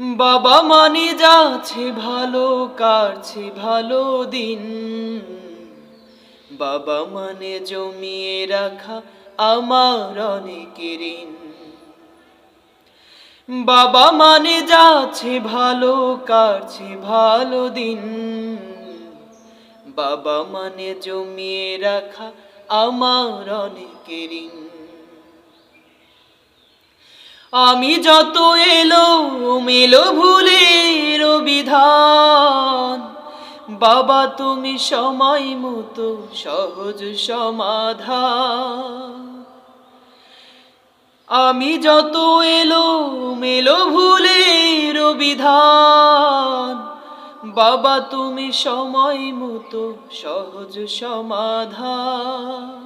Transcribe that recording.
বাবা মানে যাচ্ছে ভালো কাটছে ভালো দিন। বাবা মানে জমিয়ে রাখা আমার অনেক ঋণ। বাবা মানে যাচ্ছে ভালো কাটছে ভালো দিন। বাবা মানে জমিয়ে রাখা আমার অনেক ঋণ। আমি যত এলো মেলো ভুলের বিধান বাবা, তুমি সময় মতো সহজ সমাধান। আমি যত এলো মেলো ভুলের বিধান বাবা, তুমি সময় মতো সহজ সমাধান।